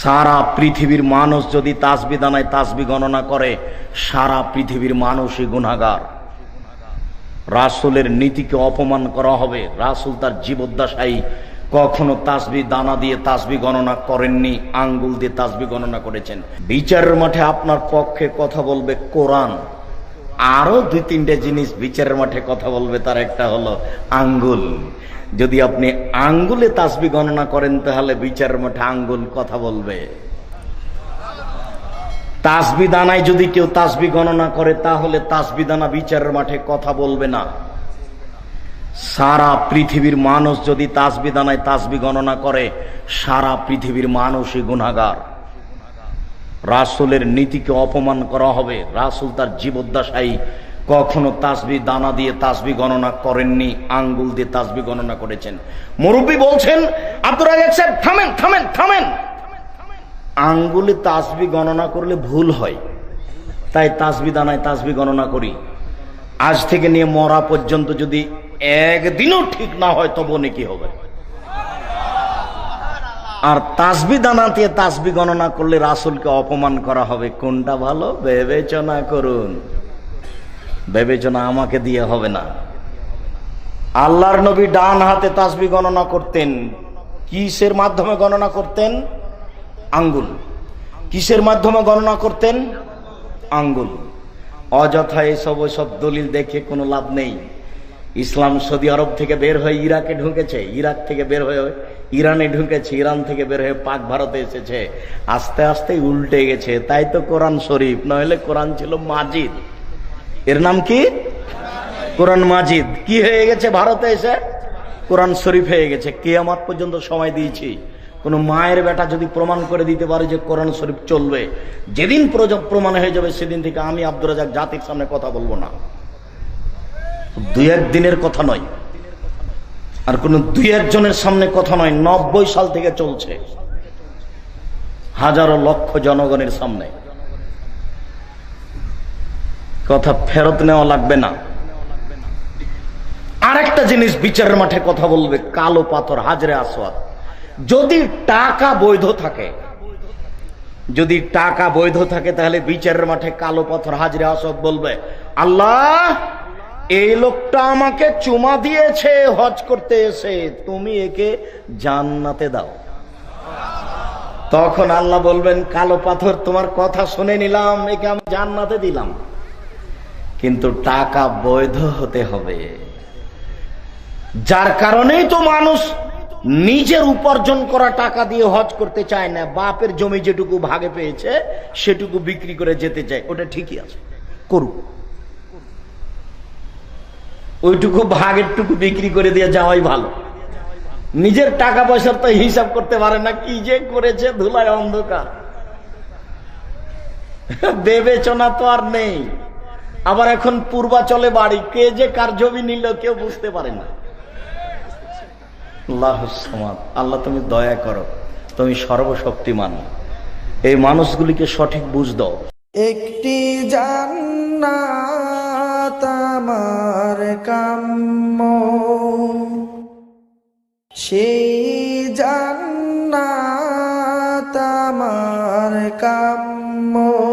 সারা পৃথিবীর মানুষ যদি তাসবি দানায় তাসবি গণনা করে, সারা পৃথিবীর মানুষই গুণাগার রাসুলের নীতিকে অপমান করা হবে। রাসুল তার জীবদ্দাসাই কখনো তাসবি দানা দিয়ে তাসবি গণনা করেননি, আঙ্গুল দিয়ে তাসবি গণনা করেছেন। বিচারের মাঠে আপনার পক্ষে কথা বলবে কোরআন। আরও দুই তিনটে জিনিস বিচারের মাঠে কথা বলবে, তার একটা হলো আঙ্গুল। যদি আপনি আঙ্গুলে তাসবি গণনা করেন, তাহলে বিচারের মাঠে আঙ্গুল কথা বলবে। তাসবি দানায় যদি কেউ তাসবি গণনা করে, তাহলে তাসবি দানা বিচারের মাঠে কথা বলবে না। সারা পৃথিবীর মানুষ যদি তাসবি দানায় তাসবি গণনা করে, সারা পৃথিবীর মানুষই গুণাগার রাসুলের নীতিকে অপমান করা হবে। রাসুল তার জীবদ্দশাই কখনো তাসবি দানা দিয়ে তাসবি গণনা করেননি, আঙ্গুল দিয়ে তাসবি গণনা করেছেন। মুরব্বী বলছেন আব্দুর রাজাক সাহেব থামেন থামেন থামেন। আঙ্গুলে তাসবি গণনা করলে ভুল হয়। তাই তাসবি দানায় তাসবি গণনা করি। আজ থেকে নিয়ে মরা পর্যন্ত যদি একদিনও ঠিক না হয় তবু নাকি হবে। আর তাসবি দানাতে তাসবি গণনা করলে রাসুলকে অপমান করা হবে। কোনটা ভালো? বিবেচনা করুন। বিবেচনা আমাকে দিয়ে হবে না। আল্লাহর নবী ডান হাতে তাসবি গণনা করতেন। কিসের মাধ্যমে গণনা করতেন? আঙ্গুল। কিসের মাধ্যমে গণনা করতেন? আঙ্গুল। অযথা এসব সব দলিল দেখে কোনো লাভ নেই। ইসলাম সৌদি আরব থেকে বের হয়ে ইরাকে ঢুকেছে। ইরাক থেকে বের হয়ে ইরানে ঢুকেছে, ইরান থেকে বের হয়ে পাক ভারতে এসেছে। আস্তে আস্তে উল্টে গেছে। তাই তো কোরআন শরীফ, নইলে কোরআন ছিল মাজিদ। এর নাম কি? কোরআন মাজিদ। কি হয়ে গেছে ভারতে এসে? কোরআন শরীফ হয়ে গেছে। কেয়ামাত পর্যন্ত সময় দিয়েছি। কোন মায়ের বেটা যদি প্রমাণ করে দিতে পারে যে কোরআন শরীফ চলবে, যেদিন প্রমাণ হয়ে যাবে, সেদিন থেকে আমি আব্দুর রাজাক জাতির সামনে কথা বলব না। দু এক দিনের কথা নয়। আর কোন দুই একজনের সামনে কথা নয়, নব্বই সাল থেকে চলছে। হাজারো লক্ষ জনগণের সামনে। কথা ফেরত নেওয়া লাগবে না। আরেকটা জিনিস বিচারের মাঠে কথা বলবে, কালো পাথর, হাজরে আসওয়াদ। যদি টাকা বৈধ থাকে, যদি টাকা বৈধ থাকে, তাহলে বিচারের মাঠে কালো পাথর, হাজরে আসওয়াদ বলবে, আল্লাহ এই লোকটা আমাকে চুমা দিয়েছে, হজ করতে এসে। তুমি একে জান্নাতে দাও। তখন আল্লাহ বলবেন, কালো পাথর, তোমার কথা শুনে নিলাম, একে আমি জান্নাতে দিলাম। কিন্তু টাকা বৈধ হতে হবে। যার কারণেই তো মানুষ নিজের উপার্জন করা টাকা দিয়ে হজ করতে চায় না, বাপের জমি যেটুকু ভাগে পেয়েছে, সেটুকু বিক্রি করে যেতে চায়। ওটা ঠিকই আছে। করুক। ওইটুকু ভাগের টুকু বিক্রি করে দিয়ে যাওয়াই ভালো। নিজের টাকা পয়সার তো হিসাব করতে পারে না, কি যে করেছে ধুলায় অন্ধকার। বিবেচনা তো আর নেই। আবার এখন পূর্বাচলে বাড়ি, কে যে কার জমি নিল কেউ বুঝতে পারে না। আল্লাহ তুমি দয়া করো, তুমি সর্বশক্তিমান। এই মানুষগুলিকে সঠিক বুঝ দাও। একটি জান্নাত আমার কাম্য। সেই জান্নাত আমার কাম্য।